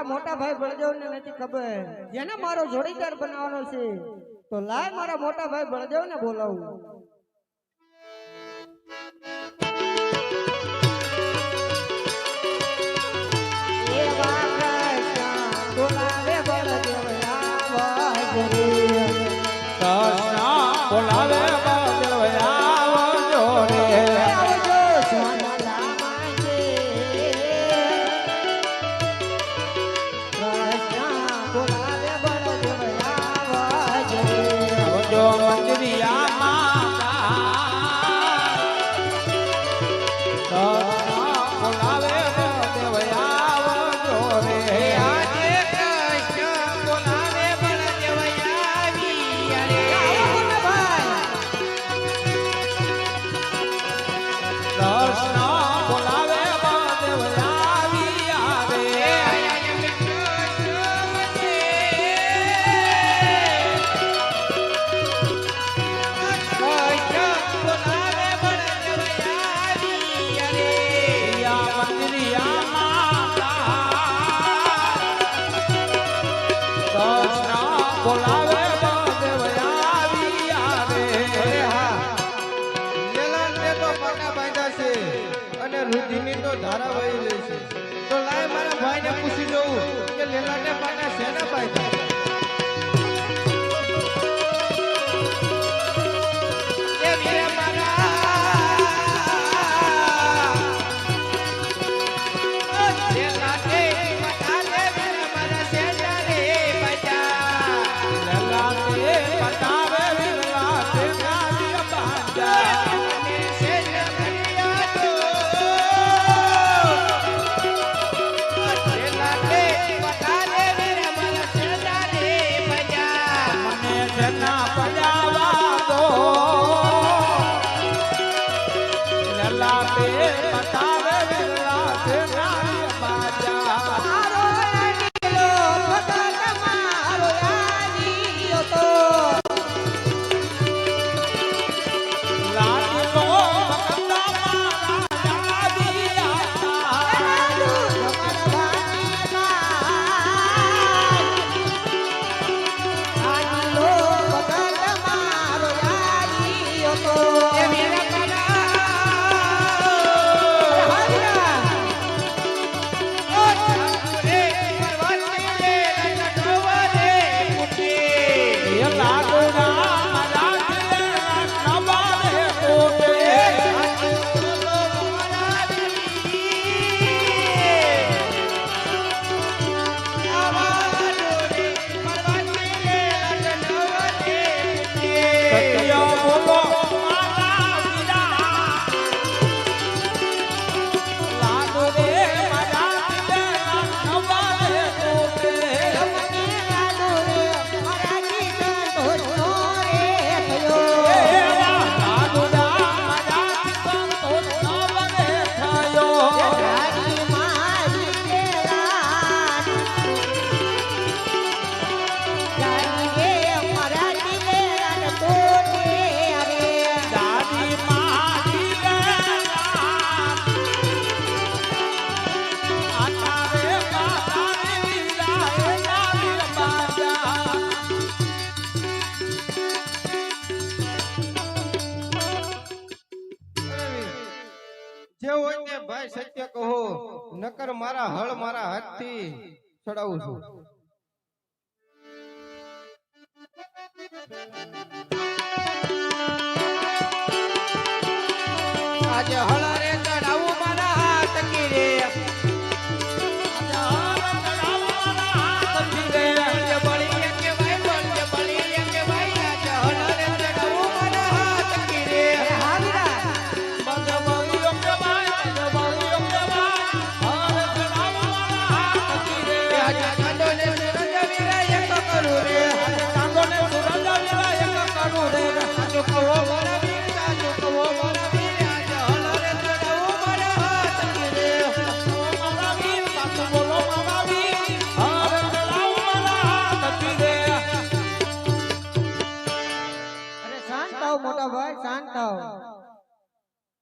મારા મોટા ભાઈ બળદેવને નથી ખબર. જેને મારો જોડીદાર બનાવવાનો છે. તો લાય મારા મોટા ભાઈ બળદેવને બોલાવું. બોલાવે બળદેવ રામ રુધિરની તો ધારા વહી લે છે. તો લાય મારા ભાઈને પૂછી જોઉં કે લેલાટે પાના શેના ભાઈ bater હોય તે ભાઈ સત્ય કહો નકર મારા હળ મારા હાથથી ચડાવું છું. આજે હળ